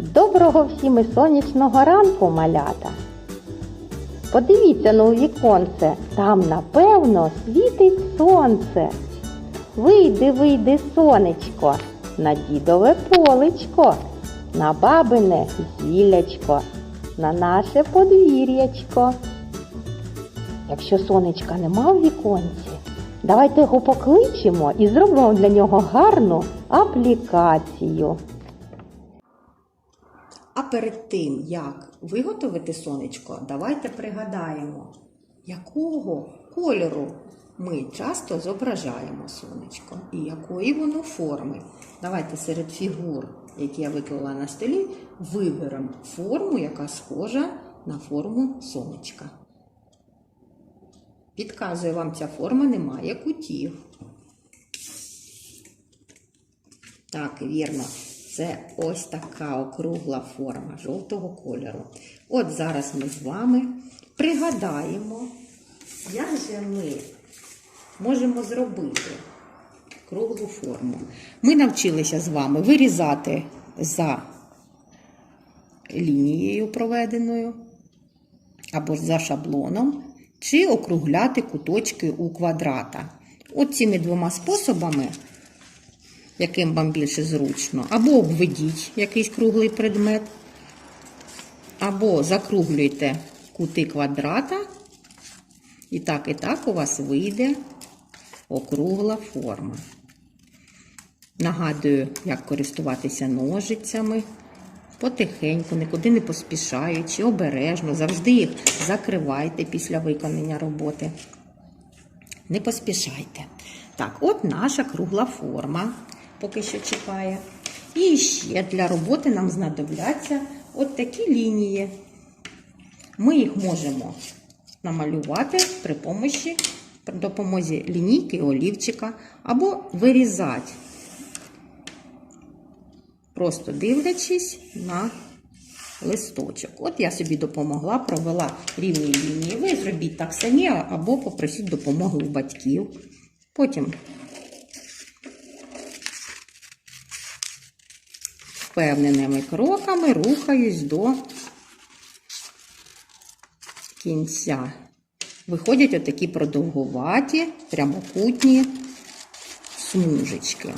Доброго всім і сонячного ранку, малята! Подивіться на віконце, там, напевно, світить сонце. Вийди, вийди, сонечко, на дідове полечко, на бабине зіллячко, на наше подвір'ячко. Якщо сонечка нема в віконці, давайте його покличемо і зробимо для нього гарну аплікацію. Перед тим, як виготовити сонечко, давайте пригадаємо, якого кольору ми часто зображаємо сонечко і якої воно форми. Давайте серед фігур, які я виклала на столі, виберемо форму, яка схожа на форму сонечка. Підказую вам, ця форма не має кутів. Так, вірно. Це ось така округла форма жовтого кольору. От зараз ми з вами пригадаємо, як же ми можемо зробити круглу форму. Ми навчилися з вами вирізати за лінією проведеною або за шаблоном, чи округляти куточки у квадрата. От цими двома способами яким вам більше зручно. Або обведіть якийсь круглий предмет, або закруглюйте кути квадрата. І так, і так у вас вийде округла форма. Нагадую, як користуватися ножицями. Потихеньку, нікуди не поспішаючи, обережно, завжди їх закривайте після виконання роботи. Не поспішайте. Так, от наша кругла форма поки що чекає. І ще для роботи нам знадобляться от такі лінії. Ми їх можемо намалювати при помощі, при допомозі лінійки, олівчика, або вирізати, просто дивлячись на листочок. От я собі допомогла, провела рівні лінії. Ви зробіть так самі, або попросіть допомоги у батьків. Потім впевненими кроками рухаюсь до кінця. Виходять отакі продовгуваті, прямокутні смужечки.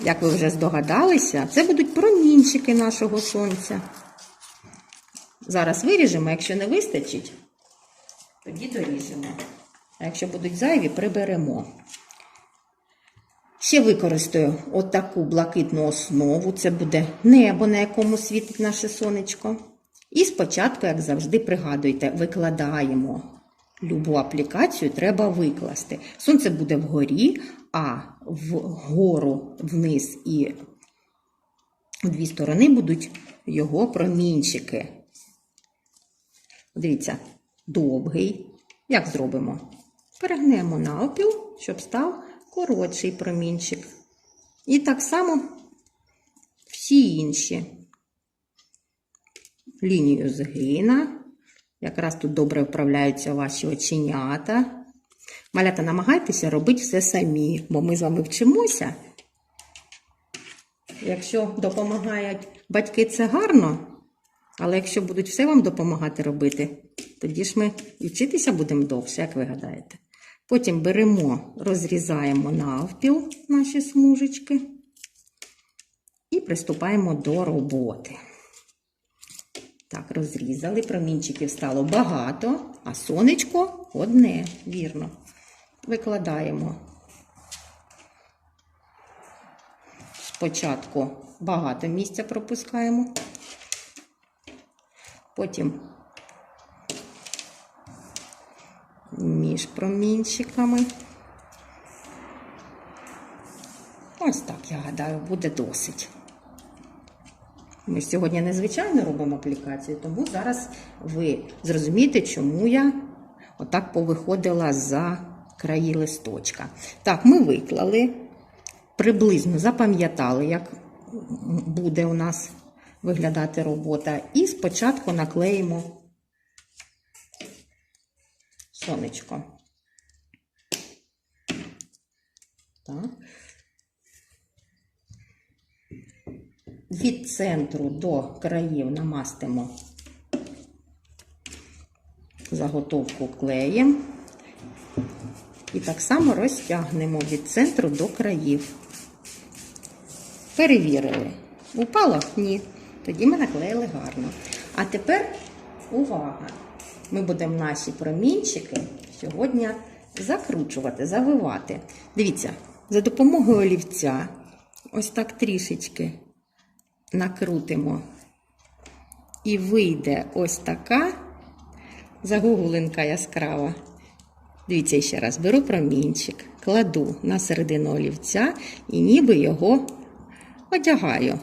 Як ви вже здогадалися, це будуть промінчики нашого сонця. Зараз виріжемо, якщо не вистачить, тоді доріжемо. А якщо будуть зайві, приберемо. Ще використаю отаку блакитну основу. Це буде небо, на якому світить наше сонечко. І спочатку, як завжди, пригадуйте, викладаємо любу аплікацію, треба викласти. Сонце буде вгорі, а вгору, вниз і в дві сторони будуть його промінчики. Дивіться, довгий. Як зробимо? Перегнемо навпіл, щоб став коротший промінчик. І так само всі інші. Лінію згина. Якраз тут добре вправляються ваші оченята. Малята, намагайтеся робити все самі, бо ми з вами вчимося. Якщо допомагають батьки, це гарно. Але якщо будуть все вам допомагати робити, тоді ж ми вчитися будемо довше, як ви гадаєте. Потім беремо, розрізаємо навпіл наші смужечки і приступаємо до роботи. Так, розрізали, промінчиків стало багато, а сонечко одне, вірно. Викладаємо спочатку багато місця пропускаємо, потім між промінчиками. Ось так, я гадаю, буде досить. Ми сьогодні незвичайно робимо аплікацію, тому зараз ви зрозумієте, чому я отак повиходила за краї листочка. Так, ми виклали, приблизно запам'ятали, як буде у нас виглядати робота. І спочатку наклеїмо сонечко. Так. від центру до країв намастимо заготовку клеєм. І так само розтягнемо від центру до країв. Перевірили. Упало? Ні. Тоді ми наклеїли гарно. А тепер увага! Ми будемо наші промінчики сьогодні закручувати, завивати. Дивіться, за допомогою олівця ось так трішечки накрутимо. І вийде ось така загуглинка яскрава. Дивіться ще раз, беру промінчик, кладу на середину олівця і ніби його одягаю.